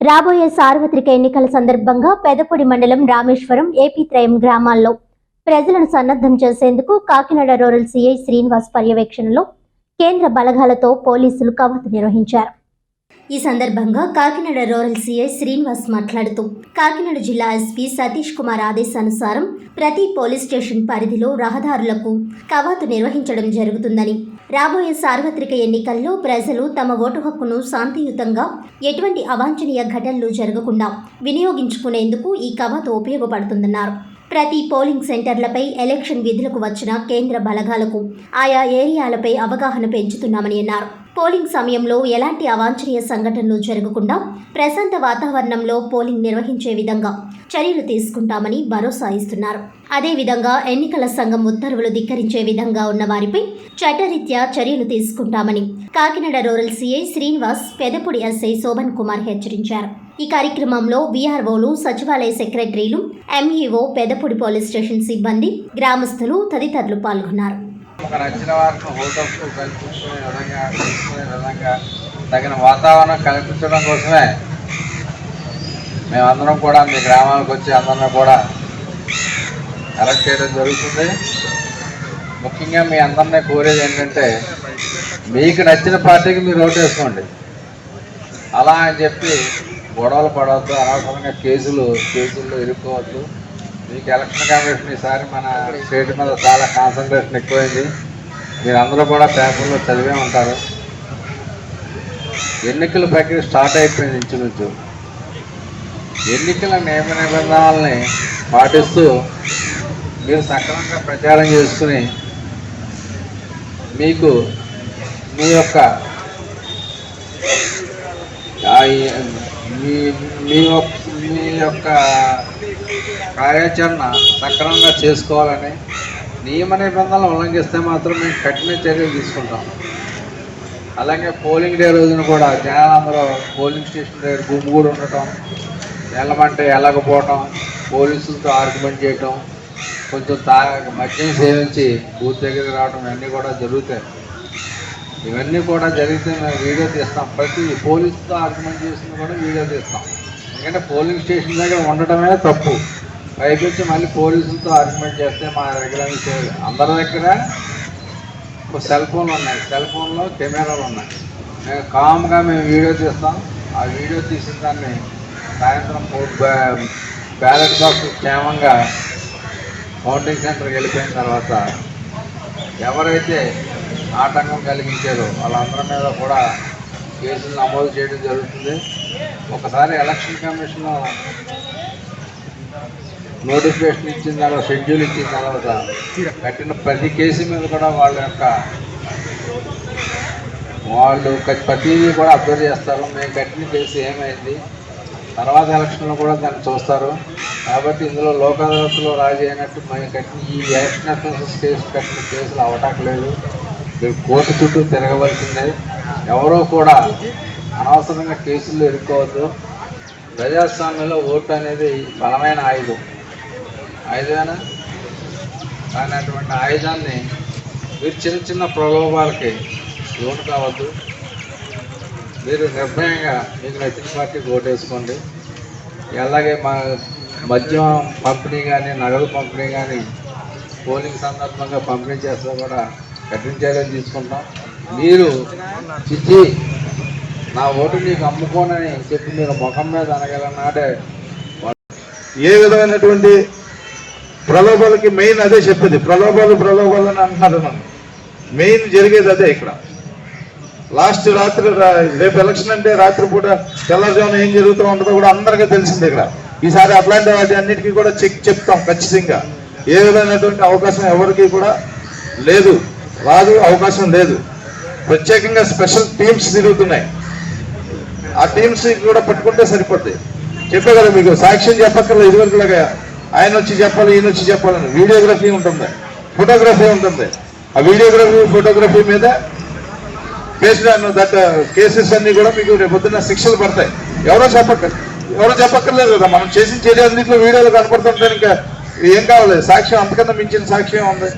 రాబోయే సార్వత్రిక ఎన్నికల సందర్భంగా పెదపొడి మండలం రామేశ్వరం ఏపీ త్రయం గ్రామాల్లో ప్రజలను సన్నద్ధం చేసేందుకు కాకినాడ రూరల్ సీఐ శ్రీనివాస్ పర్యవేక్షణలో కేంద్ర బలగాలతో పోలీసులు కవాతు నిర్వహించారు. ఈ సందర్భంగా కాకినాడ రూరల్ సీఐ శ్రీనివాస్ మాట్లాడుతూ కాకినాడ జిల్లా ఎస్పీ సతీష్ కుమార్ ఆదేశానుసారం ప్రతి పోలీస్ స్టేషన్ పరిధిలో రహదారులకు కవాతు నిర్వహించడం జరుగుతుందని రాబోయే సార్వత్రిక ఎన్నికల్లో ప్రజలు తమ ఓటు హక్కును శాంతియుతంగా ఎటువంటి అవాంఛనీయ ఘటనలు జరగకుండా వినియోగించుకునేందుకు ఈ కవాతు ఉపయోగపడుతుందన్నారు. ప్రతి పోలింగ్ సెంటర్లపై ఎలక్షన్ విధులకు వచ్చిన కేంద్ర బలగాలకు ఆయా ఏరియాలపై అవగాహన పెంచుతున్నామని అన్నారు. పోలింగ్ సమయంలో ఎలాంటి అవాంఛనీయ సంఘటనలు జరగకుండా ప్రశాంత వాతావరణంలో పోలింగ్ నిర్వహించే విధంగా చర్యలు తీసుకుంటామని భరోసా ఇస్తున్నారు. అదేవిధంగా ఎన్నికల సంఘం ఉత్తర్వులు ధిక్కరించే విధంగా ఉన్న వారిపై చట్టరీత్యా చర్యలు తీసుకుంటామని Kakinada rural CI Srinivas Pedapudi SI Shobhan Kumar హెచ్చరించారు. ఈ కార్యక్రమంలో వీఆర్ఓలు సచివాలయ సెక్రటరీలు ఎంఈఓ పెదపూడి పోలీస్ స్టేషన్ సిబ్బంది గ్రామస్తులు తదితరులు పాల్గొన్నారు. ఒక నచ్చిన వారికి హోటల్స్ కల్పించుకునే విధంగా తీసుకునే విధంగా తగిన వాతావరణం కల్పించడం కోసమే మేమందరం కూడా మీ గ్రామాలకు వచ్చి అందరం కూడా కలెక్ట్ చేయడం జరుగుతుంది. ముఖ్యంగా మీ అందరినీ కోరేది ఏంటంటే మీకు నచ్చిన పార్టీకి మీరు ఓటు వేసుకోండి. అలా అని చెప్పి గొడవలు పడవద్దు అనవసరంగా కేసులు కేసుల్లో ఇరుక్కోవద్దు. మీకు ఎలక్షన్ కమిషన్ ఈసారి మన స్టేట్ మీద చాలా కాన్సన్ట్రేషన్ ఎక్కువైంది. మీరు అందరూ కూడా పేపర్లో చదివే ఉంటారు. ఎన్నికల ప్రక్రియ స్టార్ట్ అయిపోయింది ఇంచుమించు. ఎన్నికల నియమ నిబంధనల్ని పాటిస్తూ మీరు సక్రమంగా ప్రచారం చేసుకుని మీకు మీ యొక్క మీ మీ యొక్క మీ యొక్క కార్యాచరణ సక్రమంగా చేసుకోవాలని నియమ నిబంధనలు ఉల్లంఘిస్తే మాత్రం మేము కఠిన చర్యలు తీసుకుంటాం. అలాగే పోలింగ్ డే రోజున కూడా జనాలందరూ పోలింగ్ స్టేషన్ దగ్గర గుమ్మిగూడి ఉండటం వెళ్ళమంటే వెళ్ళకపోవటం పోలీసులతో ఆర్గ్యుమెంట్ చేయటం కొంచెం తా మద్యం సేవించి బూత్ దగ్గరికి రావడం ఇవన్నీ కూడా జరుగుతాయి. ఇవన్నీ కూడా జరిగితే మేము వీడియో తీస్తాం. ప్రతి పోలీసుతో ఆర్గ్యుమెంట్ చేసిన కూడా వీడియో తీస్తాం. ఎందుకంటే పోలింగ్ స్టేషన్ దగ్గర ఉండటమే తప్పు. పైకి వచ్చి మళ్ళీ పోలీసులతో ఆర్గ్యుమెంట్ చేస్తే మా దగ్గర అందరి దగ్గర సెల్ ఫోన్లు ఉన్నాయి. సెల్ ఫోన్లో కెమెరాలు ఉన్నాయి. మేము కామ్గా మేము వీడియో తీస్తాం. ఆ వీడియో తీసిన దాన్ని సాయంత్రం బ్యాలెట్ బాక్స్ క్షేమంగా కౌంటింగ్ సెంటర్కి వెళ్ళిపోయిన తర్వాత ఎవరైతే ఆటంకం కలిగించారు. వాళ్ళందరి మీద కూడా కేసులు నమోదు చేయడం జరుగుతుంది. ఒకసారి ఎలక్షన్ కమిషన్ నోటిఫికేషన్ ఇచ్చిన తర్వాత షెడ్యూల్ ఇచ్చిన తర్వాత కట్టిన ప్రతి కేసు మీద కూడా వాళ్ళ యొక్క వాళ్ళు ప్రతిదీ కూడా అబ్జర్వ్ చేస్తారు. మేము కట్టిన కేసు ఏమైంది? తర్వాత ఎలక్షన్లో కూడా దాన్ని చూస్తారు. కాబట్టి ఇందులో లోక్ అదాలత్లో రాజీ అయినట్టు మేము కట్టిన ఈ ఎలక్షన్ అఫెన్సెస్ కేసు కట్టిన కేసులు అవటాకలేదు లేదు. కోర్టు చుట్టూ తిరగవలసిందే. ఎవరో కూడా అనవసరంగా కేసులు ఎదుర్కోవద్దు ప్రజాస్వామ్యంలో ఓటు అనేది బలమైన ఆయుధం. ఆయుధమేనా? కానీ అటువంటి ఆయుధాన్ని మీరు చిన్న చిన్న ప్రలోభాలకి లోను కావద్దు. మీరు నిర్భయంగా మీకు నచ్చిన పార్టీకి ఓటేసుకోండి. అలాగే మా మద్యం పంపిణీ కానీ నగదు పంపిణీ కానీ పోలింగ్ సందర్భంగా పంపిణీ చేస్తే కూడా కఠిన చర్యలు తీసుకుంటాం. మీరు చిచ్చి నా ఓటు నీకు అమ్ముకోనని చెప్పి మీరు ముఖం మీద అనగల ఏ విధమైనటువంటి ప్రలోభాలకి మెయిన్ అదే చెప్పింది. ప్రలోభాలు ప్రలోభాలు అని అంటున్నారు నన్ను. మెయిన్ జరిగేది అదే ఇక్కడ. లాస్ట్ రాత్రి రేపు ఎలక్షన్ అంటే రాత్రి పూట తెల్లవారుజామున ఏం జరుగుతూ ఉంటుందో కూడా అందరికీ తెలిసింది ఇక్కడ. ఈసారి అట్లాంటి వాటి అన్నిటికీ కూడా చెక్ చెప్తాం ఖచ్చితంగా. ఏ విధమైనటువంటి అవకాశం ఎవరికి కూడా లేదు. రాదు అవకాశం లేదు. ప్రత్యేకంగా స్పెషల్ టీమ్స్ తిరుగుతున్నాయి. ఆ టీమ్స్ కూడా పట్టుకుంటే సరిపోద్ది చెప్పే కదా మీకు సాక్ష్యం చెప్పక్కర్లేదు ఇదివరకులాగా ఆయన వచ్చి చెప్పాలి ఈయన వచ్చి చెప్పాలని. వీడియోగ్రఫీ ఉంటుంది ఫోటోగ్రఫీ ఉంటుంది. ఆ వీడియోగ్రఫీ ఫోటోగ్రఫీ మీద బేస్డ్ ఆన్ దట్ కేసెస్ అన్ని కూడా మీకు రేపు పొద్దున్న శిక్షలు పడతాయి. ఎవరో చెప్పక్క ఎవరో చెప్పక్కర్లేదు కదా మనం చేసిన చర్య అన్నింటిలో వీడియోలు కనపడుతుంటే ఇంకా. ఏం కావాలి? సాక్ష్యం అంతకన్నా మించిన సాక్ష్యం ఉంది